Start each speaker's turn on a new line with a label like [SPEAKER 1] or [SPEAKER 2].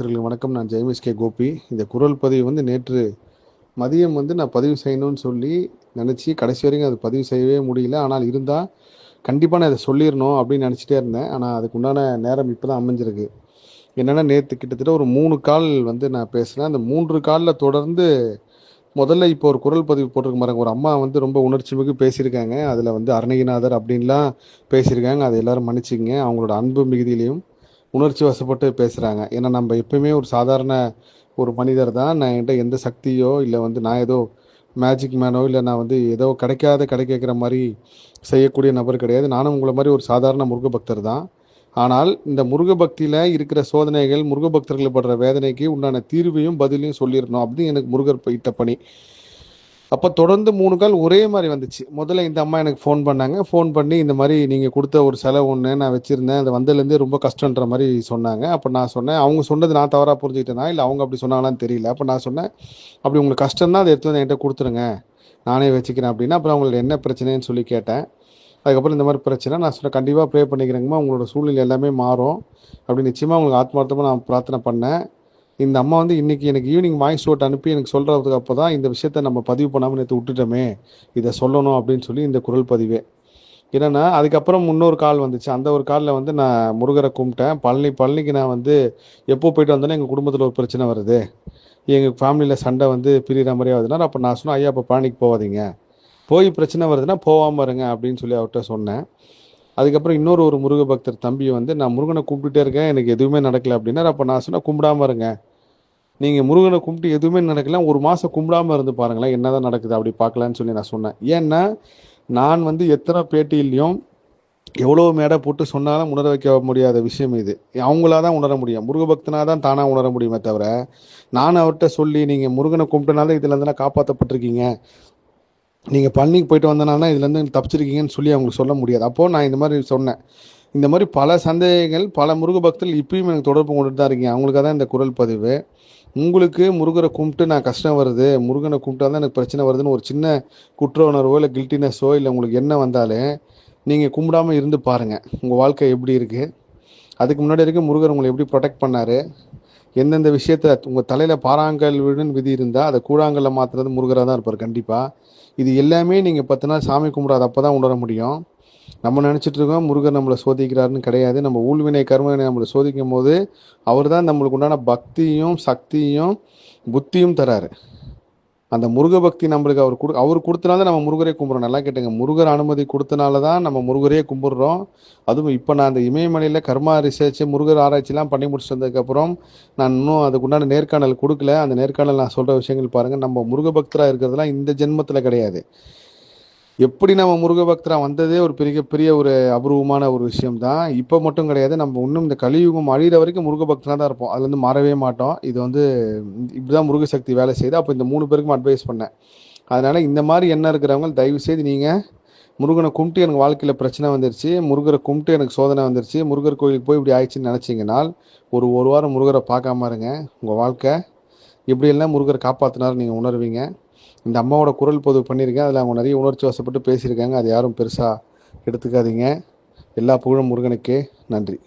[SPEAKER 1] பக்தர்களுக்கு வணக்கம். நான் ஜெயமேஷ் கே கோபி. இந்த குரல் பதிவு வந்து நேற்று மதியம் வந்து நான் பதிவு செய்யணும்னு சொல்லி நினச்சி கடைசி வரைக்கும் அது பதிவு செய்யவே முடியல. ஆனால் இருந்தால் கண்டிப்பாக நான் இதை சொல்லிடணும் அப்படின்னு நினச்சிட்டே இருந்தேன். ஆனால் அதுக்கு உண்டான நேரம் இப்போ தான் அமைஞ்சிருக்கு. என்னென்னா நேற்று கிட்டத்தட்ட ஒரு மூணு கால் வந்து நான் பேசினேன் அந்த மூன்று காலில் தொடர்ந்து முதல்ல இப்போ ஒரு குரல் பதிவு போட்டிருக்க பாருங்க. ஒரு அம்மா வந்து ரொம்ப உணர்ச்சி மிகு பேசியிருக்காங்க. அதில் வந்து அருணகிநாதர் அப்படின்லாம் பேசியிருக்காங்க. அதை எல்லாரும் மன்னிச்சிங்க அவங்களோட அன்பு மிகுதியிலையும் உணர்ச்சி வசப்பட்டு பேசுகிறாங்க ஏன்னா நம்ம எப்பயுமே ஒரு சாதாரண ஒரு மனிதர் தான். நான் என்கிட்ட எந்த சக்தியோ இல்லை வந்து நான் ஏதோ மேஜிக் மேனோ இல்லை நான் வந்து ஏதோ கிடைக்காத கடை கேட்குற மாதிரி செய்யக்கூடிய நபர் கிடையாது. நானும் உங்களை மாதிரி ஒரு சாதாரண முருக பக்தர் தான். ஆனால் இந்த முருக பக்தியில் இருக்கிற சோதனைகள் முருக பக்தர்கள் படுற வேதனைக்கு உண்டான தீர்வையும் பதிலையும் சொல்லிடணும். அப்படின்னு எனக்கு முருகர் இட்ட பணி. அப்போ தொடர்ந்து மூணு கால் ஒரே மாதிரி வந்துச்சு. முதல்ல இந்த அம்மா எனக்கு ஃபோன் பண்ணாங்க. ஃபோன் பண்ணி இந்த மாதிரி நீங்கள் கொடுத்த ஒரு செலவு ஒன்று நான் வச்சுருந்தேன். அது வந்ததுலேருந்தே ரொம்ப கஷ்டன்ற மாதிரி சொன்னாங்க. அப்போ நான் சொன்னேன் அவங்க சொன்னது நான் தவறாக புரிஞ்சுக்கிட்டேனா? இல்லை அவங்க அப்படி சொன்னாங்களான்னு தெரியல. அப்போ நான் சொன்னேன் அப்படி உங்களுக்கு கஷ்டம் தான் அதை எடுத்து வந்து என்கிட்ட கொடுத்துருங்க. நானே வச்சுக்கிறேன் அப்படின்னா. அப்புறம் அவங்களுக்கு என்ன பிரச்சனைன்னு சொல்லி கேட்டேன். அதுக்கப்புறம் இந்த மாதிரி பிரச்சனை நான் சொன்னேன் கண்டிப்பாக ப்ரே பண்ணிக்கிறேங்கம்மா. உங்களோட சூழ்நிலை எல்லாமே மாறும். அப்படி நிச்சயமாக உங்களுக்கு ஆத்மார்த்தமாக நான் பிரார்த்தனை பண்ணேன். இந்த அம்மா வந்து இன்னைக்கு எனக்கு ஈவினிங் வாய்ஸ் ஓட் அனுப்பி எனக்கு சொல்கிறதுக்கு அப்போ தான் இந்த விஷயத்த நம்ம பதிவு பண்ணாமல் நேற்று விட்டுட்டோமே இதை சொல்லணும் அப்படின்னு சொல்லி இந்த குரல் பதிவே. என்னென்னா அதுக்கப்புறம் இன்னொரு கால் வந்துச்சு. அந்த ஒரு காலில் வந்து நான் முருகரை கும்பிட்டேன். பழனி பழனிக்கு நான் வந்து எப்போ போயிட்டு வந்தோன்னே எங்கள் குடும்பத்தில் ஒரு பிரச்சனை வருது. எங்கள் ஃபேமிலியில் சண்டை வந்து பிரிகிற மாதிரி ஆகுதுன்னா அப்போ நான் சொன்னேன் ஐயா அப்போ பழனிக்கு போகாதீங்க. போய் பிரச்சனை வருதுன்னா போகாமல் இருங்க அப்படின்னு சொல்லி அவர்கிட்ட சொன்னேன். அதுக்கப்புறம் இன்னொரு ஒரு முருக பக்தர் தம்பி வந்து நான் முருகனை கும்பிட்டுட்டே இருக்கேன். எனக்கு எதுவுமே நடக்கல அப்படின்னா அப்போ நான் சொன்னால் கும்பிடாம இருங்க. நீங்கள் முருகனை கும்பிட்டு எதுவுமே நடக்கல. ஒரு மாதம் கும்பிடாம இருந்து பாருங்களேன் என்னதான் நடக்குது அப்படி பார்க்கலான்னு சொல்லி நான் சொன்னேன். ஏன்னா நான் வந்து எத்தனை பேட்டியிலையும் எவ்வளோ மேடை போட்டு சொன்னாலும் உணர வைக்க முடியாத விஷயம் இது. அவங்களா தான் உணர முடியும். முருகபக்தனாக தான் தானாக உணர முடியுமே தவிர நான் அவர்கிட்ட சொல்லி நீங்கள் முருகனை கும்பிட்டனால இதில் இருந்தெல்லாம் காப்பாற்றப்பட்டிருக்கீங்க நீங்கள் பழனிக்கு போயிட்டு வந்தனால இதுலேருந்து தப்பிச்சிருக்கீங்கன்னு சொல்லி அவங்களுக்கு சொல்ல முடியாது. அப்போது நான் இந்த மாதிரி சொன்னேன். இந்த மாதிரி பல சந்தேகங்கள் பல முருக பக்தர்கள் இப்பயும் எனக்கு தொடர்பு கொண்டுட்டு தான் இருக்கீங்க. அவங்களுக்காக தான் இந்த குரல் பதிவு. உங்களுக்கு முருகரை கும்பிட்டு நான் கஷ்டம் வருது முருகனை கும்பிட்டா தான் எனக்கு பிரச்சனை வருதுன்னு ஒரு சின்ன குற்ற உணர்வோ இல்லை கில்ட்டினஸோ இல்லை உங்களுக்கு என்ன வந்தாலே நீங்கள் கும்பிடாமல் இருந்து பாருங்கள் உங்கள் வாழ்க்கை எப்படி இருக்குது அதுக்கு முன்னாடி இருக்க முருகர் உங்களை எப்படி ப்ரொடெக்ட் பண்ணார்? எந்தெந்த விஷயத்த உங்கள் தலையில் பாறாங்கல் விடுன்னு விதி இருந்தால் அதை கூழாங்கல்ல மாற்றுறது முருகராக தான் இருப்பார் கண்டிப்பாக இது எல்லாமே நீங்கள் பத்து நாள் சாமி கும்பிடாது அப்போ தான் உணர முடியும். நம்ம நினச்சிட்டு இருக்கோம் முருகர் நம்மளை சோதிக்கிறாருன்னு கிடையாது. நம்ம ஊழ்வினை கர்மவினை நம்மளை சோதிக்கும் போது அவர் தான் நம்மளுக்கு உண்டான பக்தியும் சக்தியும் புத்தியும் தராரு. அந்த முருக பக்தி நம்மளுக்கு அவர் கொடு அவர் கொடுத்தனால நம்ம முருகரே கும்பிட்றோம். நல்லா கேட்டுங்க. முருகர் அனுமதி கொடுத்தனால தான் நம்ம முருகரே கும்பிட்றோம். அதுவும் இப்போ நான் அந்த இமயமலையில் கர்மா ரிசர்ச் முருகர் ஆராய்ச்சிலாம் பண்ணி முடிச்சுட்டு வந்ததுக்கப்புறம் நான் இன்னும் அதுக்கு உண்டான நேர்காணல் கொடுக்கல. அந்த நேர்காணல் நான் சொல்கிற விஷயங்கள் பாருங்கள் நம்ம முருக பக்தராக இருக்கிறதுலாம் இந்த ஜென்மத்தில் கிடையாது. எப்படி நம்ம முருக பக்தரா வந்ததே ஒரு பெரிய பெரிய ஒரு அபூர்வமான ஒரு விஷயம் தான் இப்போ மட்டும் கிடையாது நம்ம இன்னும் இந்த கலியுகம் அழிகிற வரைக்கும் முருக பக்தனாக தான் இருப்போம். அதுலேருந்து மாறவே மாட்டோம். இது வந்து இப்படிதான் முருக சக்தி வேலை செய்யுது அப்போ இந்த மூணு பேருக்கும் அட்வைஸ் பண்ணேன். அதனால இந்த மாதிரி என்ன இருக்கிறவங்க தயவு செய்து நீங்கள் முருகனை கும்பிட்டு எனக்கு வாழ்க்கையில் பிரச்சனை வந்துருச்சு முருகரை கும்பிட்டு எனக்கு சோதனை வந்துருச்சு முருகர் கோயிலுக்கு போய் இப்படி ஆயிடுச்சுன்னு நினச்சிங்கனால் ஒரு ஒரு வாரம் முருகரை பார்க்காம இருங்க. உங்கள் வாழ்க்கை எப்படியெல்லாம் முருகரை காப்பாற்றினார் நீங்கள் உணர்வீங்க. இந்த அம்மாவோட குரல் பொது பண்ணியிருக்கேன். அதில் அவங்க நிறைய உணர்ச்சி வசப்பட்டு பேசியிருக்காங்க. அது யாரும் பெருசாக எடுத்துக்காதீங்க. எல்லா புகழும் முருகனுக்கே. நன்றி.